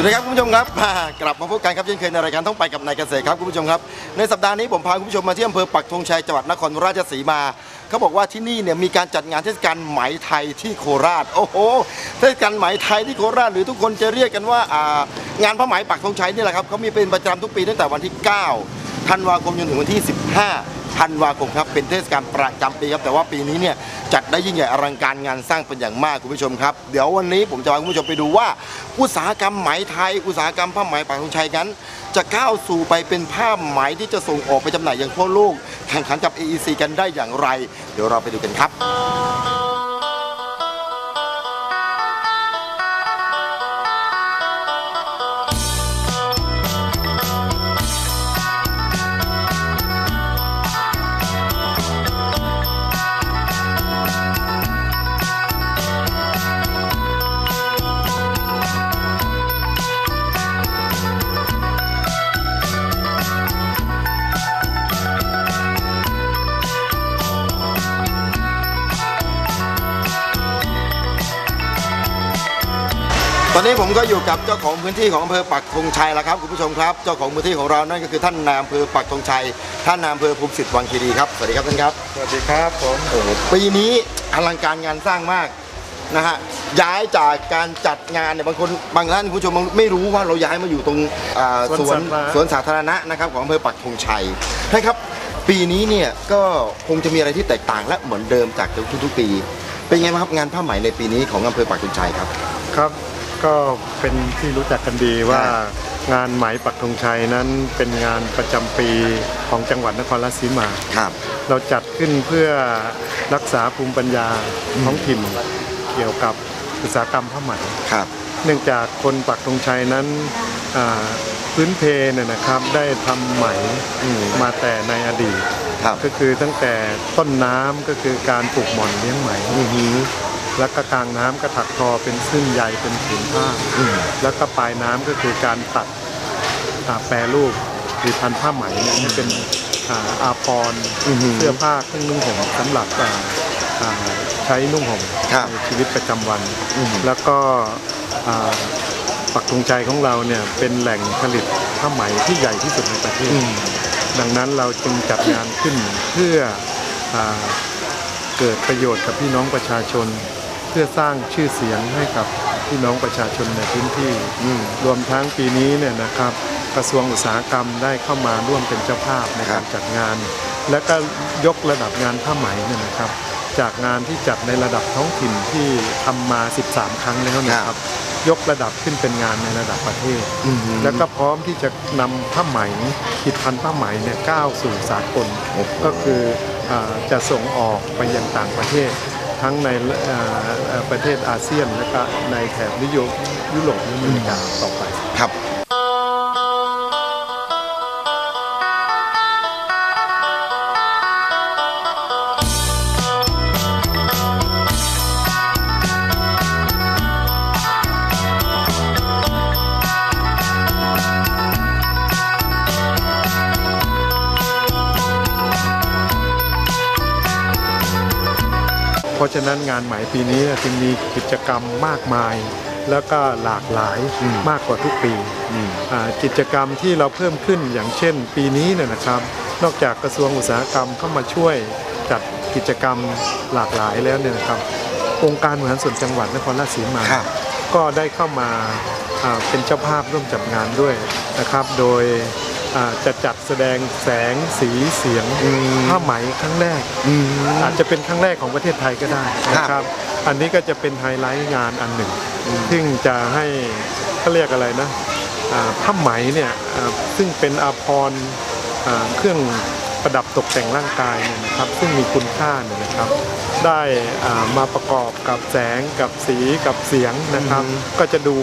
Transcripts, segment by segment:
สวัสดีครับคุณผู้ชมครับกลับมาพบกันครับเช่นเคยในรายการท่องไปกับนายเกษตรครับคุณผู้ชมครับในสัปดาห์นี้ผมพาคุณผู้ชมมาที่อำเภอปักธงชัยจังหวัดนครราชสีมาเขาบอกว่าที่นี่เนี่ยมีการจัดงานเทศกาลไหมไทยที่โคราช โอ้โหเทศกาลไหมไทยที่โคราช หรือทุกคนจะเรียกกันว่าอ่างานผ้าไหมปักธงชัยนี่แหละครับเขามีเป็นประจำทุกปีตั้งแต่วันที่ 9 ธันวาคมจนถึงวันที่ 15 ธันวาคมครับเป็นเทศกาลประจำปีครับแต่ว่าปีนี้เนี่ยจัดได้ยิ่งใหญ่อลังการงานสร้างเป็นอย่างมากคุณผู้ชมครับ เดี๋ยววันนี้ผมจะพาคุณผู้ชมไปดูว่า อุตสาหกรรมไหมไทย อุตสาหกรรมผ้าไหมปากธงชัยนั้น จะก้าวสู่ไปเป็นผ้าไหมที่จะส่งออกไปจำหน่ายอย่างทั่วโลกแข่งขันกับ AEC กันได้อย่างไร เดี๋ยวเราไปดูกันครับ อนนี้ผมก็อยู่กับเจ้าของพื้นที่ของอำเภอปักธงชัยแล้วครับคุณผู้ชมครับ เจ้าของพื้นที่ของเรานั่นก็คือท่านนายอำเภอปักธงชัย ท่านนายอำเภอภูมิสิทธิ์วังคีรีครับ สวัสดีครับท่านครับ สวัสดีครับผมโอ้โหปีนี้อลังการงานสร้างมากนะฮะ ย้ายจากการจัดงานเนี่ยบางคนบางท่านคุณผู้ชมไม่รู้ว่าเราย้ายมาอยู่ตรงอ่าสวนสวนสาธารณะนะครับของอำเภอปักธงชัยนะครับ ปีนี้เนี่ยก็คงจะมีอะไรที่แตกต่างและเหมือนเดิมจากทุกๆปี เป็นไงบ้างครับงานผ้าไหมในปีนี้ของอำเภอปักธงชัยครับ ครับ ก็เป็นที่รู้จักกันดีว่าครับงานไหมปักธงชัยนั้นเป็นงานประจำปีของจังหวัดนครราชสีมา ครับ เราจัดขึ้นเพื่อรักษาภูมิปัญญาท้องถิ่นเกี่ยวกับอุตสาหกรรมผ้าไหม ครับ เนื่องจากคนปักธงชัยนั้นอ่าพื้นเพเนี่ยนะครับได้ทำไหมอืมมาแต่ในอดีต ครับ ก็คือตั้งแต่ต้นน้ำก็คือการปลูกหม่อนเลี้ยงไหมอือหือ แล้วก็กลางน้ำก็ถักทอเป็นเส้นใยเป็นผืนผ้าอืมแล้วก็ปลายน้ำก็คือการตัดอ่าแปรรูปผลิตภัณฑ์ผ้าไหมเนี่ยให้เป็นอ่าอาภรณ์อือหือเสื้อผ้าเครื่องนุ่งห่มสำหรับอ่าอ่าใช้นุ่งห่มครับในชีวิตประจำวันอืมแล้วก็อ่าปักธงชัยของเราเนี่ยเป็นแหล่งผลิตผ้าไหมที่ใหญ่ที่สุดในประเทศอืมดังนั้นเราจึงจัดงานขึ้นเพื่ออาเกิดประโยชน์กับพี่น้องประชาชน เพื่อสร้างชื่อเสียงให้กับพี่น้องประชาชนในพื้นที่อืมรวมทั้งปีนี้เนี่ยนะครับกระทรวงอุตสาหกรรมได้เข้ามาร่วมเป็นเจ้าภาพในครักาบรจัดงาน และก็ยกระดับงานผ้าไหมเนี่ยนะครับ จากงานที่จัดในระดับท้องถิ่นที่ทำมา 13 ครั้งแล้วนะคครัรับบยกระดับขึ้นเป็นงานในระดับประเทศอือหือแล้วก็พร้อมที่จะนำผ้าไหมผลิตภัณฑ์ผ้าไหมเนี่ยก้าวสู่สากลโอ้โหก็คืออาจะส่งออกไปยังต่างประเทศ ทั้งในประเทศอาเซียนและก็ในแถบยุโรปยุโรปและอเมริกาต่อไปครับ ราะฉะนั้นงานไหมปีนี้จึงมีกิจกรรมมากมาย แล้วก็หลากหลายอืมมากกว่าทุกปีอืมอ่ากิจกรรมที่เราเพิ่มขึ้นอย่างเช่น ปีนี้เนี่ยนะครับ นอกจากกระทรวงอุตสาหกรรมเข้ามาช่วยจัดกิจกรรมหลากหลายแล้วเนี่ยนะครับ องค์การบริหารส่วนจังหวัดนครราชสีมาครับก็ได้เข้ามาอ่าเป็นเจ้าภาพร่วมจัดงานด้วยนะครับ โดยอ่า จะจัดแสดงแสงสีเสียงอืมผ้าไหมครั้งแรกอืมอาจจะเป็นครั้งแรกของประเทศไทยก็ได้นะครับ อันนี้ก็จะเป็นไฮไลท์งานอันหนึ่งซึ่งจะให้เขาเรียกอะไรนะอ่าผ้าไหมเนี่ยอ่าซึ่งเป็นอาภรณ์อ่าเครื่องประดับตกแต่งร่างกายเนี่ยนะครับ ซึ่งมีคุณค่าเนี่ยนะครับ ได้อ่ามาประกอบกับแสงกับสีกับเสียงนะครับ ก็จะดู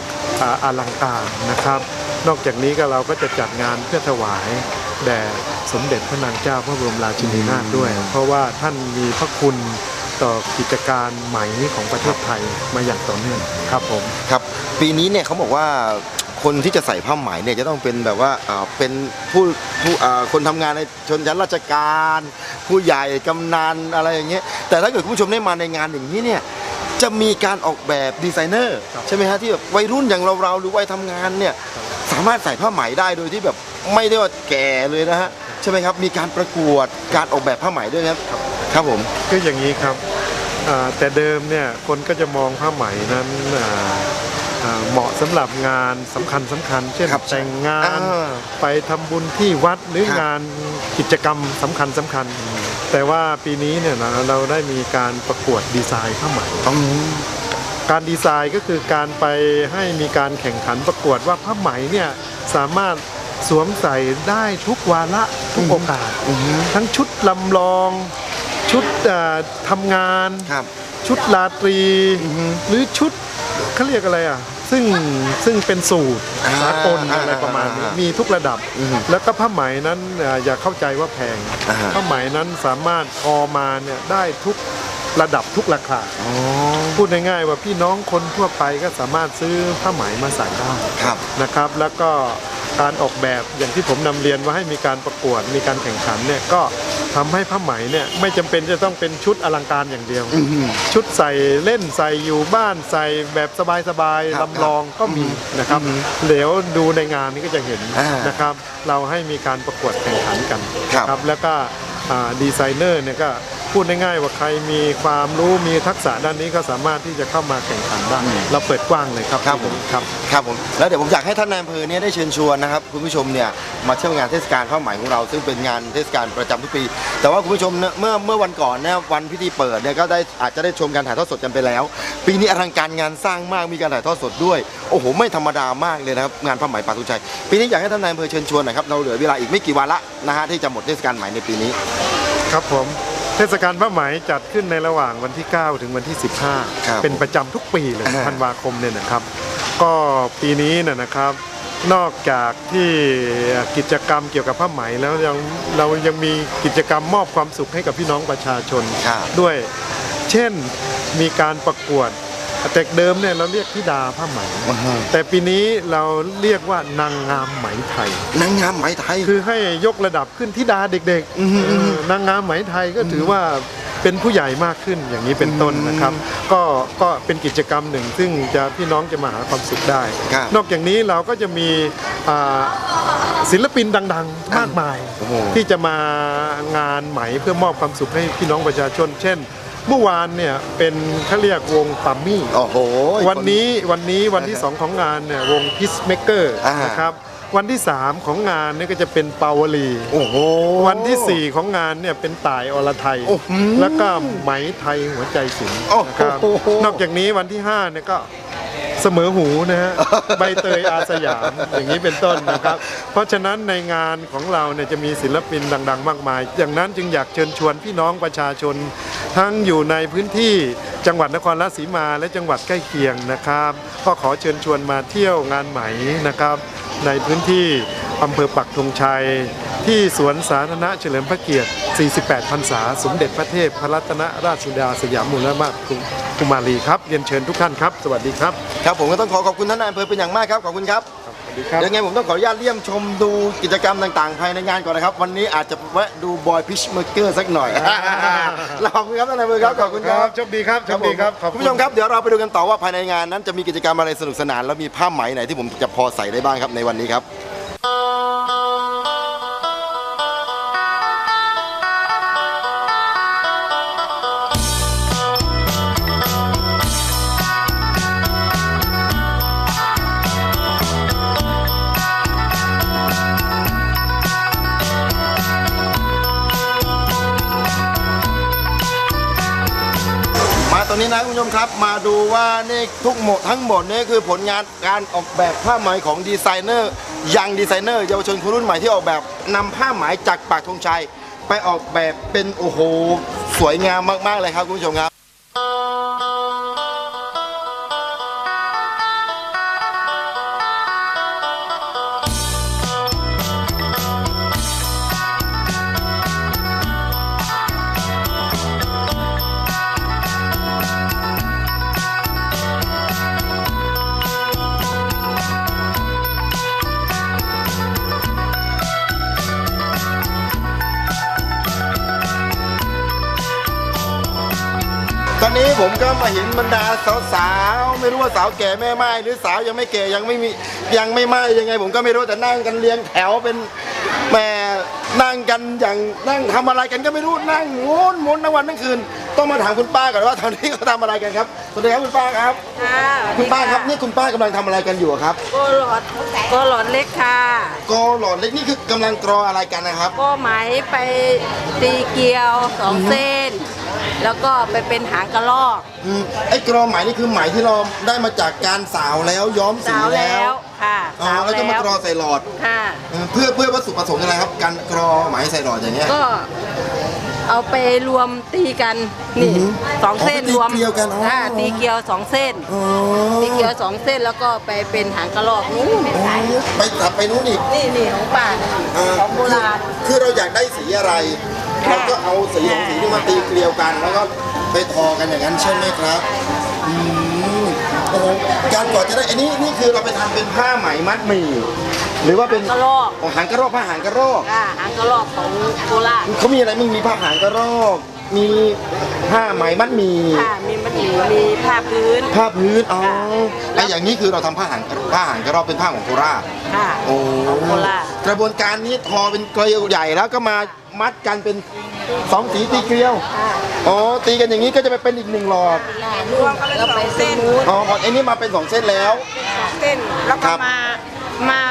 อ่าอลังการนะครับ นอกจากนี้ก็เราก็จะจัดงานเพื่อถวายแด่สมเด็จพระนางเจ้าพระบรมราชินีนาถด้วย เพราะว่าท่านมีพระคุณต่อกิจการไหมของประเทศไทยมาอย่างต่อเนื่องครับผม ครับ ปีนี้เนี่ยเขาบอกว่าคนที่จะใส่ผ้าไหมเนี่ยจะต้องเป็นแบบว่าอ่าเป็นผู้ผู้อ่าคนทำงานในชนชั้นราชการ ผู้ใหญ่กำนันอะไรอย่างเงี้ยแต่ถ้าเกิดคุณผู้ชมได้มาในงานอย่างนี้เนี่ย จะมีการออกแบบดีไซเนอร์ครับใช่ไหมฮะที่แบบวัยรุ่นอย่างเราๆหรือวัยทำงานเนี่ยสามารถใส่ผ้าไหมได้โดยที่แบบไม่ได้ว่าแก่เลยนะฮะใช่ไหมครับมีการประกวดการออกแบบผ้าไหมด้วยครับครับผม คืออย่างนี้ครับอ่าแต่เดิมเนี่ยคนก็จะมองผ้าไหมนั้นอ่าอ่าเหมาะสำหรับงานสำคัญสำคัญ เช่นครับแต่งงาน อ่าไปทำบุญที่วัดหรือครับงานกิจกรรมสำคัญสำคัญ แต่ว่าปีนี้เนี่ยนะเราได้มีการประกวดดีไซน์ผ้าไหมอืมการดีไซน์ก็คือการไปให้มีการแข่งขันประกวดว่าผ้าไหมเนี่ยสามารถสวมใส่ได้ทุกวาระทุกโอกาสอืมทั้งชุดลำลอง ชุดเอ่อทำงานครับชุดราตรีอือฮึหรือชุดเขาเรียกอะไรอะ ซึ่งซึ่งเป็นสูตรอ่าสากลอ่าอะไรประมาณนี้อ่ามีมีทุกระดับอือฮึแล้วก็ผ้าไหมนั้นเอ่ออย่าเข้าใจว่าแพงอ่าผ้าไหมนั้นสามารถพอมาเนี่ยได้ทุกระดับทุกราคาอ๋อพูดง่ายๆว่าพี่น้องคนทั่วไปก็สามารถซื้อผ้าไหมมาใส่ได้ครับนะครับ แล้วก็ การออกแบบอย่างที่ผมนำเรียนว่าให้มีการประกวดมีการแข่งขันเนี่ยก็ทำให้ผ้าไหมเนี่ยไม่จำเป็นจะต้องเป็นชุดอลังการอย่างเดียวอือฮึชุดใส่เล่นใส่อยู่บ้านใส่แบบสบายครับๆลำลองก็มีนะครับอืมเดี๋ยวดูในงานนี้ก็จะเห็นอ่านนะครับ เราให้มีการประกวดแข่งขันกันครับแล้วก็อ่าดีไซเนอร์เนี่ยก็ พูดง่ายๆว่าใครมีความรู้มีทักษะด้านนี้ก็สามารถที่จะเข้ามาแข่งขันได้เราเปิดกว้างเลยครับครับผมครับครับผมแล้วเดี๋ยวผมอยากให้ท่านนายอำเภอเนี่ยได้เชิญชวนนะครับคุณผู้ชมเนี่ยมาเที่ยวงานเทศกาลผ้าไหมของเรา ซึ่งเป็นงานเทศกาลประจำทุกปี แต่ว่าคุณผู้ชมเนี่ยเมื่อเมื่อวันก่อนเนี่ยวันพิธีเปิดเนี่ยก็ได้อาจจะได้ชมการถ่ายทอดสดกันไปแล้ว ปีนี้อลังการงานสร้างมากมีการถ่ายทอดสดด้วยโอ้โหไม่ธรรมดามากเลยนะครับงานผ้าไหมปาทุชัยปีนี้อยากให้ท่านนายอำเภอเชิญชวนหน่อยครับเราเหลือเวลาอีกไม่กี่วันละนะฮะที่จะหมดเทศกาลไหมในปีนี้ ครับผม เทศกาลผ้าไหมจัดขึ้นในระหว่างวันที่ 9 ถึงวันที่ครับ15 เป็นประจำทุกปีเลยอ่าธันวาคมเนี่ยนะครับ ก็ปีนี้นะนะครับ นอกจากที่กิจกรรมเกี่ยวกับผ้าไหมแล้วยังเรายังมีกิจกรรมมอบความสุขให้กับพี่น้องประชาชนครับด้วย เช่นมีการประกวด แต่เดิมเนี่ยเราเรียกธิดาผ้าไหม แต่ปีนี้เราเรียกว่านางงามไหมไทย นางงามไหมไทย คือให้ยกระดับขึ้นธิดาเด็กอือฮึเออนางงามไหมไทยก็ถือว่าเป็นผู้ใหญ่มากขึ้นอย่างนี้เป็นต้นนะครับ ก็ก็เป็นกิจกรรมหนึ่ง ซึ่งจะพี่น้องจะมาหาความสุขได้ครับนอกจากนี้เราก็จะมีอ่าศิลปินดัง ๆ มากมายโอ้โหที่จะมางานไหมเพื่อมอบความสุขให้พี่น้องประชาชน เช่น เมื่อวานเนี่ยเป็นเขาเรียกวงปัมมี่ โอ้โหวันนี้วันนี้วันที่ 2 ของงานเนี่ยวงพิสเมเกอร์อ่านนะครับวันที่ 3 ของงานเนี่ยก็จะเป็นปาวลีโอ้โหวันที่ 4 ของงานเนี่ยเป็นต่ายอรไทยโอ้โหแล้วก็ไหมไทยหัวใจสิงห์โอ้โหนะครับนอกจากนี้วันที่5เนี่ยก็ เสมอหูนะฮะ ใบเตยอาสยาม อย่างนี้เป็นต้นนะครับ เพราะฉะนั้นในงานของเราเนี่ยจะมีศิลปินดัง ๆ มากมาย อย่างนั้นจึงอยากเชิญชวนพี่น้องประชาชน ทั้งอยู่ในพื้นที่จังหวัดนครราชสีมาและจังหวัดใกล้เคียงนะครับ ก็ขอเชิญชวนมาเที่ยวงานไหมนะครับ ในพื้นที่อำเภอปักธงชัย ที่สวนสาธารณะเฉลิมพระเกียรติ 48 พรรษา สมเด็จพระเทพพระรัตนราชสุดาสยามมูลมากุมารีครับ เรียนเชิญทุกท่านครับ สวัสดีครับ ครับผมก็ต้องขอขอบคุณท่านนายอำเภอเป็นอย่างมากครับ ขอบคุณครับครับดีครับ ยังไงผมต้องขออนุญาตเยี่ยมชมดูกิจกรรมต่างๆ ภายในงานก่อนนะครับ วันนี้อาจจะแวะดูบอยพิชเมอร์เกอร์สักหน่อยขอบคุณครับท่านนายอำเภอครับ ขอบคุณครับ โชคดีครับ โชคดีครับขอบคุณผู้ชมครับ เดี๋ยวเราไปดูกันต่อว่าภายในงานนั้นจะมีกิจกรรมอะไรสนุกสนาน แล้วมีผ้าไหมไหนที่ผมจะพอใส่ได้บ้างครับในวันนี้ครับ นี้นะคุณผู้ชมครับ มาดูว่านี่ทุกหมดทั้งหมดนี่คือผลงานการออกแบบผ้าไหมของดีไซเนอร์ยังดีไซเนอร์เยาวชนคนรุ่นใหม่ที่ออกแบบนำผ้าไหมจากปากธงชัย ไปออกแบบเป็นโอ้โห สวยงามมากๆเลยครับคุณผู้ชมครับ ตอนนี้ผมก็มาเห็นบรรดาสาวๆไม่รู้ว่าสาวแก่แม่ไม้หรือสาวยังไม่แก่ยังไม่มียังไม่ไหม้ยังไง ผมก็ไม่รู้แต่นั่งกันเรียงแถวเป็นแม่นั่งกันอย่างนั่งทำอะไรกันก็ไม่รู้นั่งม้วนม้วนทั้งวันทั้งคืน ต้องมาถามคุณป้าก่อนว่าตอนนี้เขาทำอะไรกันครับสวัสดีครับคุณป้าครับ ค่ะคุณป้าครับนี่คุณป้ากำลังทำอะไรกันอยู่อะครับโก็หลอดโก็หลอดเล็กค่ะกอหลอดเล็กนี่คือกำลังกรออะไรกันนะครับ โก็ไหมไปตีเกลียวสองเส้น แล้วก็ไปเป็นหางกระรอกอืมไอ้กรอไหมนี่คือไหมที่เราได้มาจากการสาวแล้วย้อมสีสาวแล้แล้ววค่ะอ๋อสาวแล้วก็มาแล้วกรอใส่หลอดค่ะ เออเพื่อเพื่อวัตถุประสงค์อะไรครับ การกรอไหมใส่หลอดอย่างเงี้ยก็ เอาไปรวมตีกันนี่อือหือสองเส้นอ๋อไปตีรวมเกลียวกันอ๋อค่ะตีเกลียวสองเส้น อ๋อตีเกลียวสองเส้นแล้วก็ไปเป็นหางกระรอกนู้นไปตัดไปนู้นอีกนี่นี่ของป่าเออของโบราณ คือคือเราอยากได้สีอะไรค่ะ เราก็เอาสีของสีที่มาตีเกลียวกัน แล้วก็ไปทอกันอย่างนั้นใช่ไหมครับอืมโอ้โหการก่อนจะได้อันนี้นี่คือเราไปทำเป็นผ้าไหมมัดหมี่ หรือว่าเป็นกระรอกของหางกระรอกผ้าหางกระรอกค่ะหางกระรอกของโบราณเขามีอะไรมึงมีผ้าหางกระรอก มีผ้าไหมมัดหมี่ค่ะมีมันมีมีผ้าพื้น ผ้าพื้นอ๋อค่ะไออย่างนี้คือเราทำผ้าหางผ้าหางกระรอกเป็นผ้าของโคราชค่ะ โอ้ของโคราช กระบวนการนี้ทอเป็นเกลียวใหญ่แล้วก็มามัดกันเป็นสองสีตีเกลียวค่ะอ๋อตีกันอย่างนี้ก็จะไปเป็นอีกหนึ่งหลอดรวมกันแล้วไปเส้นนู้นอ๋อพอไอ้นี่มาเป็นสองเส้นแล้ว เส้นแล้วคก็รับมา มา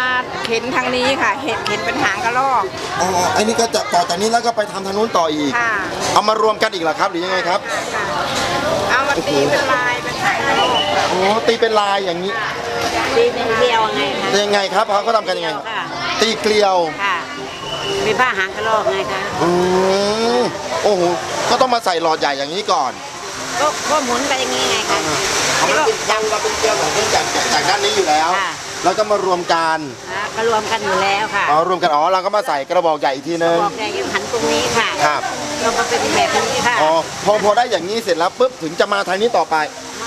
เข็นทางนี้ค่ะ เห็นเข็นเป็นหางกระรอก อ๋อไอ้นี่ก็จะต่อจากนี้แล้วก็ไปทำทางนู้นต่ออีก ค่ะ เอามารวมกันอีกเหรอครับหรือยังไงครับ ค่ะเอามาตีเป็นลายเป็นหางกระรอกโอ้ตีเป็นลายอย่างนี้ตีเป็นเกลียวไงคะยังไงครับเขาทำกันยังไงค่ะตีเกลียว ค่ะมีผ้าหางกระรอกไงคะอืมโอ้โห ก็ต้องมาใส่หลอดใหญ่อย่างนี้ก่อนก็ก็หมุนไปอย่างนี้ไงคะ เขาไม่เป็นจำเราเป็นเกลียวของเนื่องจากจากด้านนี้อยู่แล้ว ค่ะ แล้วก็มารวมกันอะก็รวมกันอยู่แล้วค่ะอ๋อรวมกันอ๋อเราก็มาใส่กระบอกใหญ่อีกทีนึงบอกใหญ่ยังหันตรงนี้ค่ะครับแล้วก็เป็นแบบนี้ค่ะ อ๋อพอพอได้อย่างนี้เสร็จแล้วปุ๊บถึงจะมาทางนี้ต่อไป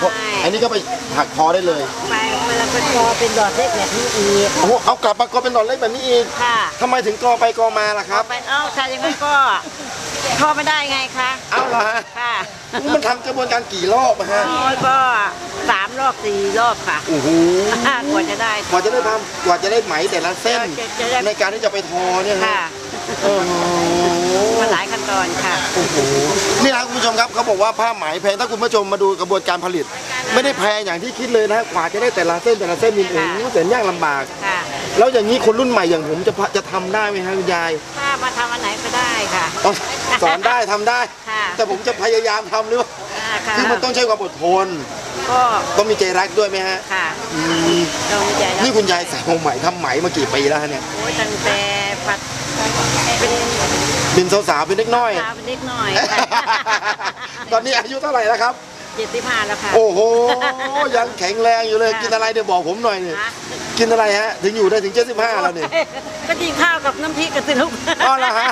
พอใช่อันนี้ก็ไปหักพอได้เลยไปแล้วก็กอเป็นดอดเล็กแบบนี้อีกโอ้โหเอากลับมาก็เป็นดอนเล็กแบบนี้อีกค่ะทำไมถึงกอไปกอมาล่ะครับไปเอ้าถ้าอย่างนั้นก็ ทอไม่ได้ไงคะเอาเหรอฮะค่ะนี่มันทำกระบวนการกี่รอบอะฮะโอ้ยก็สามรอบสี่รอบค่ะโอ้โหกว่าจะได้กว่าจะได้ทำกว่าจะได้ไหมแต่ละเส้นจะจะได้ในการที่จะไปทอเนี่ยฮะค่ะโอ้โหมาหลายขั้นตอนค่ะ โอ้โหนี่นะคุณผู้ชมครับเขาบอกว่าผ้าไหมแพงถ้าคุณผู้ชมมาดูกระบวนการผลิต ไม่ได้แพงอย่างที่คิดเลยนะกว่าจะได้แต่ละเส้นแต่ละเส้นนี่โอ้โหค่ะแสนยากลำบาก ค่ะ แล้วอย่างนี้คนรุ่นใหม่อย่างผมจะพะจะทำได้ไหมฮะคุณยาย ถ้ามาทำอันไหนก็ได้ค่ะอ๋อสอนได้ทำได้ ค่ะ แต่ผมจะพยายามทำหรือว่าอ่าค่ะคือมันต้องใช้ความอดทน ก็ต้องมีใจรักด้วยไหมฮะค่ะอืมเราใจรักนี่คุณยายสาวไหมทำไหมมากี่ปีแล้วฮะเนี่ย โอ้ยตั้งแต่ผัดเป็นเป็นสาวๆเป็นเล็กน้อยสาวเป็นเล็กน้อยตอนนี้อายุเท่าไหร่แล้วครับ เจ็ดสิบห้าแล้วค่ะ โอ้โห ยังแข็งแรงอยู่เลยกินอะไรเดี๋ยวบอกผมหน่อยเนี่ยฮะกินอะไรฮะ ถึงอยู่ได้ถึง 75 แล้วเนี่ยก็กินข้าวกับน้ำพริกกันสิลูก อ๋อเหรอฮะ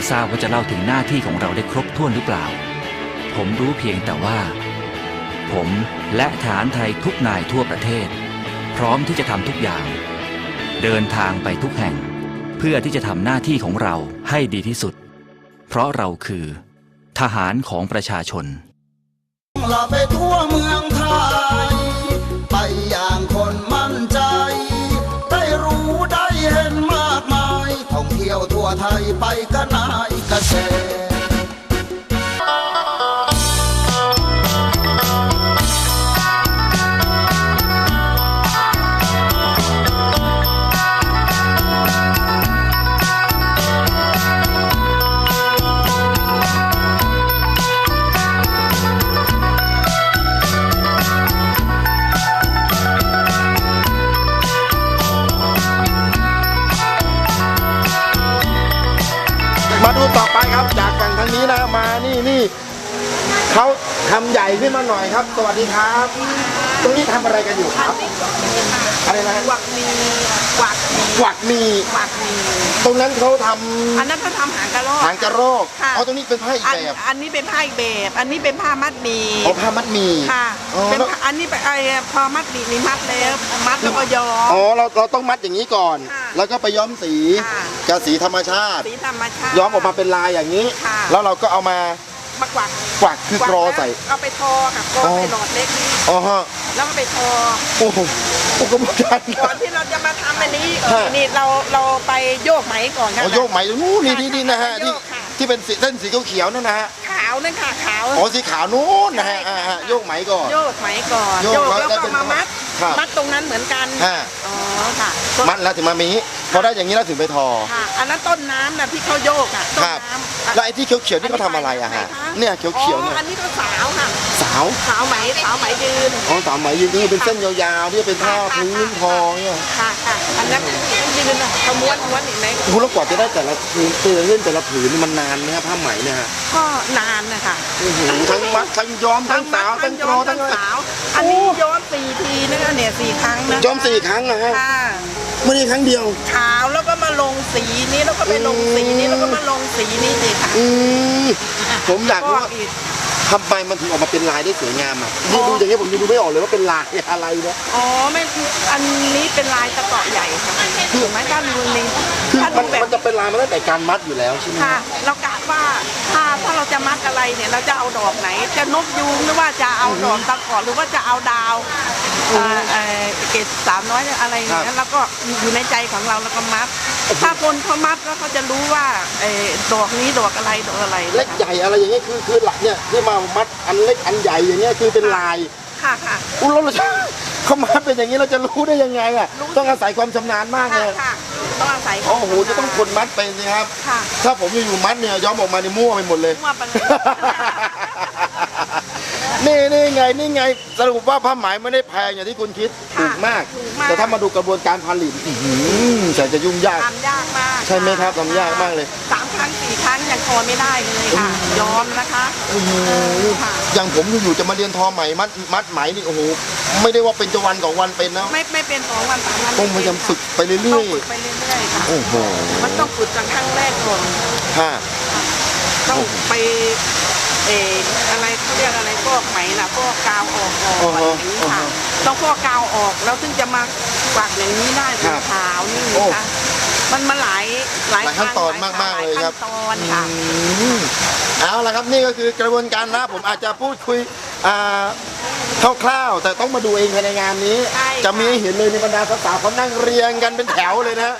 ไม่ทราบว่าจะเล่าถึงหน้าที่ของเราได้ครบถ้วนหรือเปล่า ผมรู้เพียงแต่ว่า ผมและฐานไทยทุกนายทั่วประเทศ พร้อมที่จะทำทุกอย่าง เดินทางไปทุกแห่ง เพื่อที่จะทำหน้าที่ของเราให้ดีที่สุด เพราะเราคือ ทหารของประชาชนลาไปทั่วเมืองไทย ไปอย่างคนมั่นใจ ได้รู้ เที่ยว ครับ จากฝั่งทางนี้นะมานี่นี่ เขาทำใหญ่ขึ้นมาหน่อยครับ สวัสดีครับ ตรงนี้ทำอะไรกันอยู่ครับ อะไรนะกวักมีกวักมีกวักมีกวักมี ตรงนั้นเขาทำอันนั้นเขาทำหางกระรอกหางกระรอกค่ะเอาตรงนี้เป็นผ้าอีกอันแบบอันนี้เป็นผ้าอีกแบบ อันนี้เป็นผ้ามัดหมีเอาผ้ามัดหมีค่ะอ๋อเป็นแล้วผ้าอันนี้เป็นไอ้พอมัดหมีนี่มัดแล้วมัดแล้วก็ย้อม อ๋อเราเราต้องมัดอย่างนี้ก่อน ค่ะแล้วก็ไปย้อมสีค่ะ กับสีธรรมชาติ สีธรรมชาติ ย้อมออกมาเป็นลายอย่างนี้ ค่ะ แล้วเราก็เอามา มากวักกวักคือกรอใส่ เอาไปทอค่ะกรออ๋อใส่หลอดเล็กนี้อ๋อฮะแล้วก็ไปทอโอ้โหโอ้กระบวนการก่อนที่เราจะมาทำอันนี้ฮะนี่เราเราไปโยกไหมก่อนค่ะเอาโยกไหมนู้นนี่นี่นี่นะฮะโยที่กค่ะที่เป็นสีเส้นสีเขียวๆนั่นนะฮะขาวนั่นค่ะขาวอ๋อสีขาวนู้นนะฮะอ่าฮะโยกไหมก่อนโยกไหมก่อนโยกโยกแล้วแล้วได้ก็เป็นมามัดครับมัดตรงนั้นเหมือนกันฮะอ๋อค่ะมัดแล้วถึงมามี พอได้อย่างนี้แล้วถึงไปทอ ค่ะอันนั้นต้นน้ำนะที่เขาโยกอะต้คนรับ น้ำแล้วไอ้ที่เขียวๆนี่เขาทำอะไรอะฮะ เนี่ยเขียวๆอ๋เนี่อยอันนี้ก็สาวค่ะ สาวสาวไหมสาวไหมยืน อ๋อสาวไหมยืนนี่เป็นเส้นยาวๆที่เป็นผ้าพื้นทอเนี่ย ค่ะค่ะอันนั้น ยืนนะขม้วนม้วนอีกไหมโอ้โหแล้วกว่าจะได้แต่ละผืนเตือนเล่นแต่ละผืนนี่มันนานไหมครับผ้าไหมเนี่ยฮะก็นานนะคะโอ้โหทั้งมัดทั้งย้อมทั้งสาวทั้งกรอทั้งอะไรสาว อันนี้ย้อมสี่ทีนะคะเนี่ยสี่ครั้งนะย้อมสี่ครั้งนะฮะค่ะไม่ได้ครั้งเดียวขาวแล้วก็มาลงสีนี้แล้วก็ไปลงสีนี้แล้วก็มาลงสีนี้สิค่ะอืมผมอยากรู้ฟว่าอีก ทำไมมันถึงออกมาเป็นลายได้สวยงามอะอ๋นี่อดูอย่างนี้ผมยังดูไม่ออกเลยว่าเป็นลายอะไรนะอ๋อไม่อันนี้เป็นลายตะเกาะใหญ่ค่ะถูกไหมถ้าดูในคือถ้ามัดูนแบบมันจะเป็นลายมาตั้งแต่การมัดอยู่แล้วใช่ไหมค่ะเรากะว่า ถ้าถ้าเราจะมัดอะไรเนี่ยเราจะเอาดอกไหน จะนกยูงหรือว่าจะเอาดอกตะเกาะหรือว่าจะเอาดาวเอ่อเอ่อเกศสามน้อยอะไรอย่างเงี้ยแล้วก็อยู่ในใจของเราแล้วก็มัด ถ้าคนเขามัดแล้วเขาจะรู้ว่าเอ่อดอกนี้ดอกอะไรดอกอะไรเล็กใหญ่อะไรอย่างเงี้ยคือคือหลักเนี่ยที่มามัดอันเล็กอันใหญ่อย่างเงี้ยคือเป็นลายค่ะค่ะอุ้ยแล้วเราจะ เขามัดเป็นอย่างนี้เราจะรู้ได้ยังไงอะรู้ ต้องอาศัยความชำนาญมากค่ะเลยค่ะต้องอาศัยโอ้โหจะต้องคนมัดเป็นสิครับ ค่ะถ้าผมอยู่ๆมัดเนี่ยย้อมออกมาในมั่วไปหมดเลย มั่วไปเลย นี่นี่ไงนี่ไงสรุปว่าผ้าไหมไม่ได้แพงอย่างที่คุณคิดค่ะถูกมาก ถูกมาก แต่ถ้ามาดูกระบวนการผลิตอื้อหือแสนจะยุ่งยาก ทำยากมากใช่ไหมครับทำยากมากเลย สามครั้งสี่ครั้งยังพอไม่ได้เลยค่ะ ยอมนะคะโอ้โหค่ะ อย่างผมอยู่ๆจะมาเรียนทอไหมมัดมัดไหมนี่โอ้โหไม่ได้ว่าเป็นจะวันสองวันเป็นนะไม่ไม่เป็นสองวันสามวันต้องพยายามฝึกไปเรื่ต้อองฝึกยไปเรื่อยๆค่ะๆโอ้โหมันต้องฝึกจากครั้งแรกก่อน ค่ะ ต้องไป เอออะไรเขาเรียกอะไรฟอกไหมนะฟอกกาวออกออกอ๋ออะไรอย่างนี้ค่ะ ต้องฟอกกาวออกแล้วถึงจะมาปักอย่างนี้ได้ครัสีบขาวนี่โอ้นะคะมันมาหลายหลายหลายขั้นตอนหมากๆเลยครับหขั้นตอนค่ะอืมเอาละครับนี่ก็คือกระบวนการนะผมอาจจะพูดคุยอ่าคร่าวๆแต่ต้องมาดูเองภายในงานนี้ใช่ค่ะจะมีให้เห็นเลยในบรรดาสาวๆเขานั่งเรียงกันเป็นแถวเลยนะ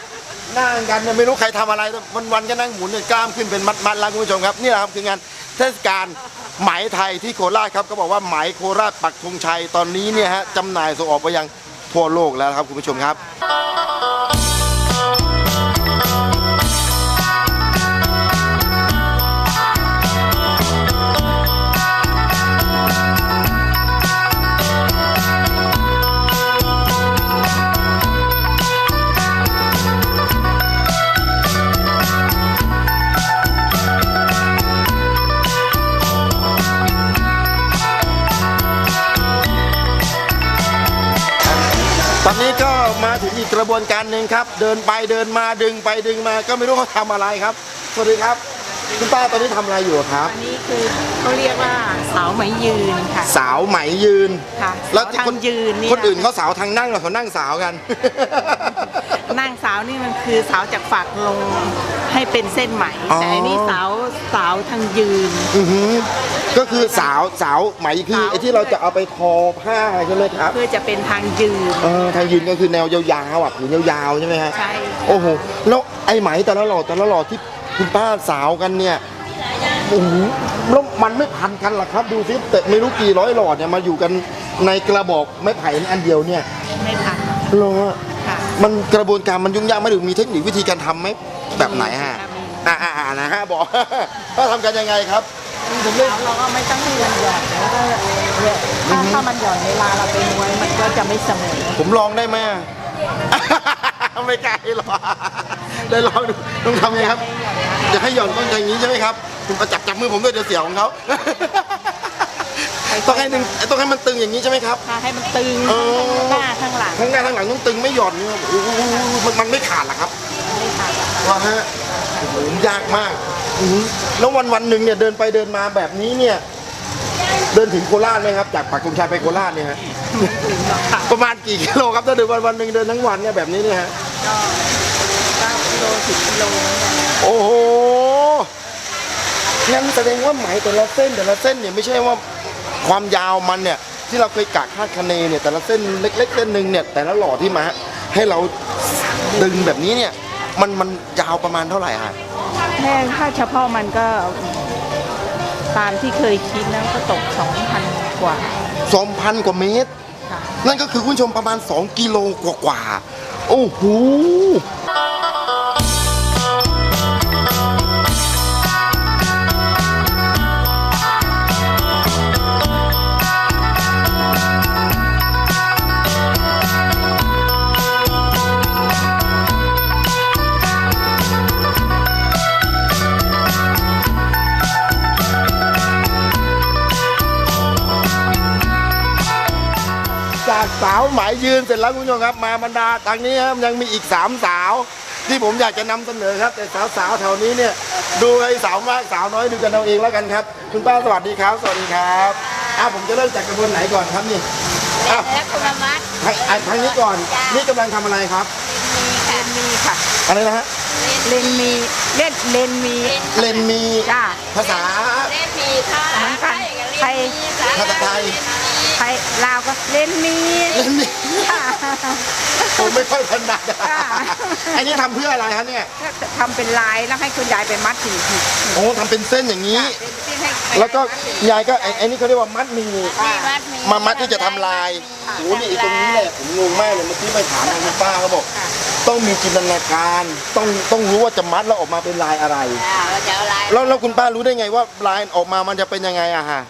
นั่งกันเนี่ยไม่รู้ใครทำอะไรแต่วันๆก็นั่งหมุนเนี่ยกล้ามขึ้นเป็นมัดๆแล้วคุณผู้ชมครับนี่แหละครับคืองาน เทศกาลไหมไทยที่โคราชครับก็บอกว่าไหมโคราชปักธงชัยตอนนี้เนี่ยฮะจำหน่ายส่งออกไปยังทั่วโลกแล้วครับคุณผู้ชมครับ กกระบวนการหนึ่งครับ เดินไปเดินมาดึงไปดึงมา ก็ไม่รู้เขาทำอะไรครับ สวัสดีครับคุณป้าตอนนี้ทำอะไรอยู่ครับ อันนี้คือเขาเรียกว่าเสาไหมยืนค่ะ สาวไหมยืน ค่ะแล้วเสาทางคนยืนนี่คนอื่นเขาสาวทางนั่งหรือเขานั่งสาวกัน นั่งเสานี่มันคือเสาจากฝักลงให้เป็นเส้นไหม อ๋อ แต่อันนี้เสาเสาทางยืน อือหือก็คือสาวสาวไหมคือสาว ไอ้ที่เราจะเอาไปทอผ้าใช่ไหมครับเพื่อจะเป็นทางยืน เออทางยืนก็คือแนวยาวๆอะผืนยาวๆใช่ไหมฮะใช่ โอ้โหแล้วไอ้ไหมแต่ละหลอดแต่ละหลอดที่คุณป้าสาวกันเนี่ยโอ้โหแล้วมันไม่พันกันหรอครับดูสิแต่ไม่รู้กี่ร้อยหลอดเนี่ยมาอยู่กันในกระบอกไม้ไผ่อันเดียวเนี่ยไม่ทันเหรอค่ะ มันกระบวนการมันยุ่งยากไหมหรือมีเทคนิควิธีการทำไหมแบบไหนฮะมีอ่าอ่านะฮะบอกถ้าทำกันยังไงครับผมไม่เสาเราก็ไม่ต้องให้มันหย่อนแล้วก็ถ้าถ้ามันหย่อนเวลาเราไปม้วนมันก็จะไม่เสมอผมลองได้ไหม ไม่กล้าให้หรอกได้ลองดูต้องทำไงครับ จะให้หย่อนต้องอย่างนี้ใช่ไหมครับคุณประจับจับมือผมด้วยเดี๋ยวเสียของเขา ต้องให้หนึ่งต้องให้มันตึงอย่างนี้ใช่ไหมครับถ้าให้มันตึงอ๋อทั้งหน้าทั้งหลังข้างหน้าข้างหลังต้องตึงไม่หย่อนเนี่ยโอ้โหมันมันไม่ขาดหรอครับไม่ขาดว่าฮะโอ้โหยากมากอื้อหือแล้ววันวันหนึ่งเนี่ยเดินไปเดินมาแบบนี้เนี่ย เดินถึงโคราชไหมครับ จากปักธงชัยไปโคราชเนี่ยฮะประมาณกี่กิโลครับถ้าเดินวันวันหนึ่งเดินทั้งวันเนี่ยแบบนี้เนี่ยฮะ ก็เก้ากิโลสิบกิโลเหมือนกันโอ้โหงั้นแสดงว่าไหมแต่ละเส้นแต่ละเส้นเนี่ยไม่ใช่ว่า ความยาวมันเนี่ยที่เราเคยกะคาดคะเนเนี่ยแต่ละเส้นเล็กๆเส้นหนึ่งเนี่ยแต่ละหล่อที่มาให้เราดึงแบบนี้เนี่ยมันมันยาวประมาณเท่าไหร่ฮะแค่ถ้าเฉพาะมันก็ตามที่เคยคิดนะก็ตกสองพันกว่าสองพันกว่าเมตรค่ะนั่นก็คือคุณผู้ชมประมาณ 2 กิโลกว่าๆโอ้โหากสาวหมายยืนเสร็จแล้วคุณผู้ชมครับ มาบรรดาทางนี้ครับยังมีอีกสามสาว ที่ผมอยากจะนำเสนอครับ แต่สาวๆแถวนี้เนี่ย ดูไอ้สาวมากสาวน้อยดูกันเอาเองแล้วกันครับ คุณป้าสวัสดีครับ สวัสดีครับอ้าวผมจะเริ่มจากกระบวนไหนก่อนครับนี่อ้าวและคุณมัดทางอะทางนี้ก่อนนี่กำลังทำอะไรครับเลนมีค่ะอะไรนะฮะเลนมีเล่นเลนมีเลนมีจ้าภาษาเล่นมีท่าเหมือนกันไทยภาษาไทยไทยลาวก็เลนมีเลนมีค่ะผมไม่ค่อยถนัดค่ะอันนี้ทำเพื่ออะไรครับเนี่ยก็ทำเป็นลายแล้วให้คุณยายไปมัดสีผิดโอ้ทำเป็นเส้นอย่างนี้ เป็นที่ให้แล้วก็ยายก็ไอ้ไอ้นี่เขาเรียกว่ามัดหมีมัดมีมามัดที่จะทำลายโอ้โหนี่ไอ้ตรงนี้แหละผมงงมากเลยเมื่อกี้ไปถามทางคุณป้าเขาบอกต้องมีจินตนาการ ต้องต้องรู้ว่าจะมัดแล้วออกมาเป็นลายอะไร อ่าเราจะเอาลายแล้วแล้วคุณป้ารู้ได้ไงว่าลายออกมามันจะเป็นยังไงอะฮะ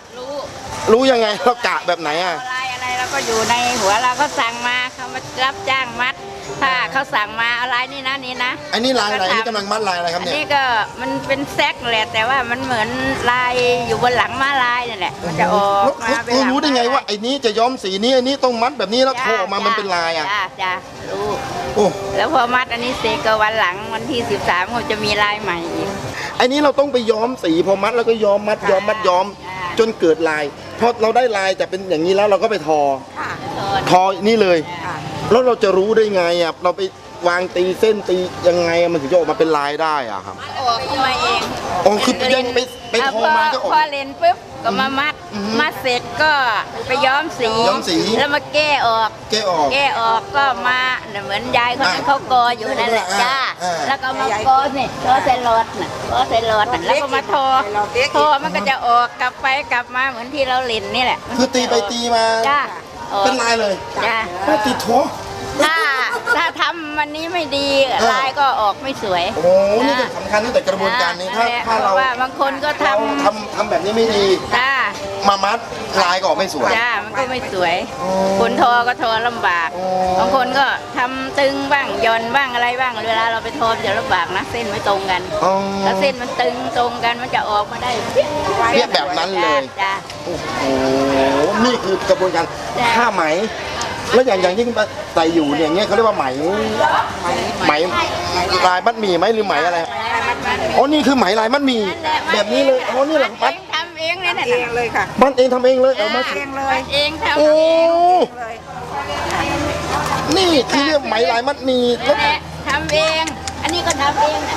รู้รู้ยังไงเรากะแบบไหนอะเอาลายอะไรเราก็อยู่ในหัวเราก็สั่งมาเขามารับจ้างมัด ถ้าเขาสั่งมาเอาลายนี่นะนี่นะไอ้นี่ลายอะไรนี่กำลังมัดลายอะไรครับอันเนี่ย นี้ก็มันเป็นแซกแหละแต่ว่ามันเหมือนลายอยู่บนหลังม้าลายนั่นแหละมันจะออกมาแล้วเป็นเราหลังรู้ได้ไงว่าไอ้นี้จะย้อมสีนี้ไอ้นี้ต้องมัดแบบนี้แล้วโทจ้ออกมามันเป็นลายอะจ้าจ้ารู้โอ้แล้วพอมัดอันนี้เสร็จก็วันหลังวันที่ 13ก็จะมีลายใหม่อีก ไอ้นี้เราต้องไปย้อมสีพอมัดแล้วก็ย้อมมัดย้อมมัดย้อมจ้า จนเกิดลายพอเราได้ลายแต่เป็นอย่างนี้แล้วเราก็ไปทอ ค่ะทอนี่เลย ค่ะแล้วเราจะรู้ได้ไงอะเราไปวางตีเส้นตียังไงอะมันถึงจะออกมาเป็นลายได้อะครับออกขึ้นมาเอง อ๋อคือยังไปไปทอมาก็ออก พอเลนปุ๊บ ก็มามัดมัดเสร็จก็ไปย้อมสี ย้อมสี แล้วมาแก้ออก แกะออก แก้ออกก็มาเนี่ยเหมือนยายคนนั้นอะเขากออยู่นั่นแหละอะจ้าอะแล้วก็มากอนี่กอใส่รถน่ะกอใส่รถน่ะแล้วก็มาทอทอมันก็จะออกกลับไปกลับมาเหมือนที่เราเล่นนี่แหละมันคือตีไปตีมาจ้าออกเป็นลายเลยจ้าถ้าติดโถถ้าถ้า ทำวันนี้ไม่ดีลายก็ออกไม่สวย โอ้โหนี่เป็นสำคัญตั้งแต่กระบวนการนี้ถ้านั่นแหละถ้าเราพะว่าบางคนก็ทเราทำทำแบบนี้ไม่ดีำจ้ามามัดลายก็ออกไม่สวย จ้ามันก็ไม่สวยโอ้คนทอก็ทอลำบากโอ้บางคนก็ทำตึงบ้างหย่อนบ้างอะไรบ้าง เวลาเราไปทอจะลำบากนะเส้นไม่ตรงกันอ๋อ ถ้าเส้นมันตึงตรงกันมันจะออกมาได้เปี้ยเปี้ยแบบนั้นเลย จ้า โอ้โห นี่คือกระบวนการจ้ะ ผ้าไหม แล้วอย่างอย่างที่คุณป้าใส่อยู่เนี่ยเงี้ยเขาเรียกว่าไหมไหมลายมัดหมี่ไหมหรือไหมอะไรอ๋อนี่คือไหมลายมัดหมี่แบบนี้เลยอ๋อนี่เหรอมัดทำเองเลยเองเลยค่ะมัดเองทำเองเลยเอามาเองเลยเองทำโอ้เลยนี่ที่เรียกไหมลายมัดหมี่แล้วทำเอง อันนี้ก็ทำเองนะ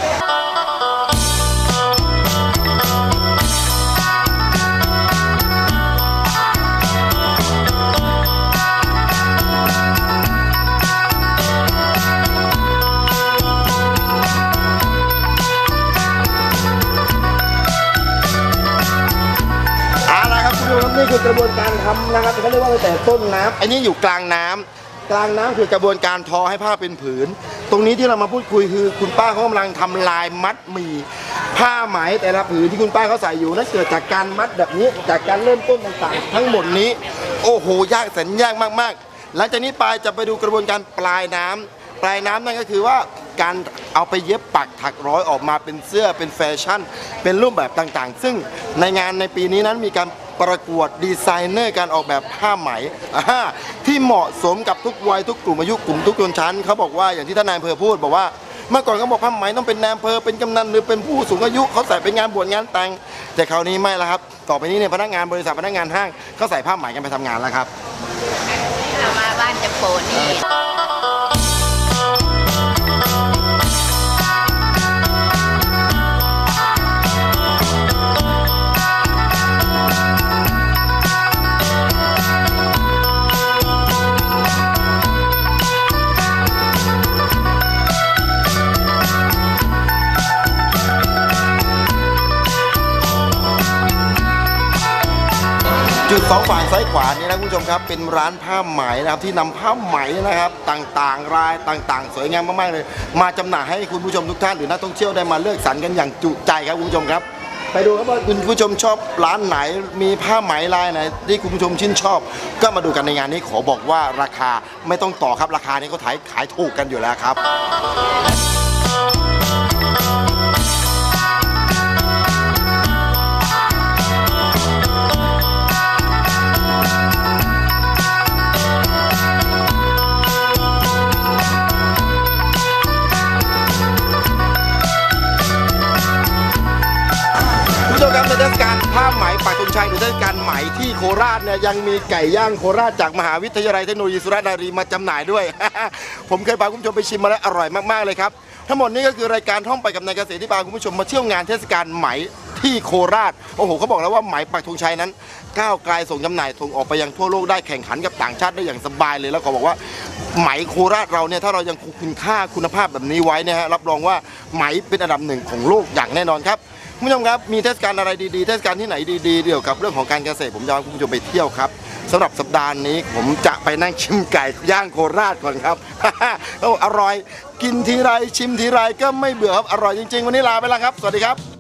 กระบวนการทำนะครับเขาเรียกว่าตั้งแต่ต้นน้ำอันนี้อยู่กลางน้ำกลางน้ำคือกระบวนการทอให้ผ้าเป็นผืน ตรงนี้ที่เรามาพูดคุยคือคุณป้าเขากำลังทำลายมัดหมี่ผ้าไหมแต่ละผืนที่คุณป้าเขาใส่อยู่นั้นเกิดจากการมัดแบบนี้จากการเริ่มต้นต่างๆ ทั้งหมดนี้ โอ้โหยากแสนยากมากๆ หลังจากนี้ไปจะไปดูกระบวนการปลายน้ำปลายน้ำนั่นก็คือว่าการเอาไปเย็บปักถักร้อยออกมาเป็นเสื้อเป็นแฟชั่น เป็นรูปแบบต่างๆ ซึ่งในงานในปีนี้นั้นมีการ ประกวดดีไซเนอร์การออกแบบผ้าไหมอ่าที่เหมาะสมกับทุกวัยทุกกลุ่มอายุกลุ่มทุกชนชั้นเขาบอกว่าอย่างที่ท่านนายอำเภอพูดบอกว่าเมื่อก่อนเขาบอกผ้าไหมต้องเป็นนายอำเภอเป็นกำนันหรือเป็นผู้สูงอายุเขาใส่ไปงานบวชงานแต่งแต่คราวนี้ไม่แล้วครับ ต่อไปนี้เนี่ยพนักงานบริษัทพนักงานห้างเขาใส่ผ้าไหมกันไปทำงานแล้วครับ มาบ้านจะโปนี่ ดสองฝั่งซ้ายขวานี่นะคุณผู้ชมครับเป็นร้านผ้าไหมนะครับที่นำผ้าไหมนะครับต่างๆรายต่างๆ สวยงามมากๆเลย มาจำหน่ายให้คุณผู้ชมทุกท่านหรือนักท่องเที่ยวได้มาเลือกสรรกันอย่างจุใจครับคุณผู้ชมครับ ไปดูครับว่าคุณผู้ชมชอบร้านไหนมีผ้าไหมลายไหนที่คุณผู้ชมชื่นชอบ ก็มาดูกันในงานนี้ขอบอกว่าราคาไม่ต้องต่อครับราคานี้เขาขายขายถูกกันอยู่แล้วครับ ชัยหรือเทศกาลไหมที่โคราชเนี่ยยังมีไก่ย่างโคราชจากมหาวิทยาลัยเทคโนโลยีสุรนารีมาจำหน่ายด้วย ผมเคยพาคุณผู้ชมไปชิมมาแล้วอร่อยมากๆเลยครับ ทั้งหมดนี้ก็คือรายการท่องไปกับนายเกษตรที่พาคุณผู้ชมมาเที่ยวงานเทศกาลไหมที่โคราช โอ้โหเขาบอกแล้วว่าไหมปักธงชัยนั้น ก้าวไกลส่งจำหน่ายส่งออกไปยังทั่วโลกได้แข่งขันกับต่างชาติได้อย่างสบายเลยแล้วก็บอกว่าไหมโคราชเราเนี่ยถ้าเรายังคงคุณค่าคุณภาพแบบนี้ไว้นะฮะรับรองว่าไหมเป็นอันดับหนึ่งของโลกอย่างแน่นอนครับ คุณผู้ชมครับมีเทศกาลอะไรดีๆ เทศกาลที่ไหนดีๆเกี่ยวกับเรื่องของการเกษตรผมจะพาคุณผู้ชมไปเที่ยวครับสำหรับสัปดาห์นี้ผมจะไปนั่งชิมไก่ย่างโคราชก่อนครับโอ้อร่อยกินทีไรชิมทีไรก็ไม่เบื่อครับอร่อยจริงๆ วันนี้ลาไปแล้วครับ สวัสดีครับ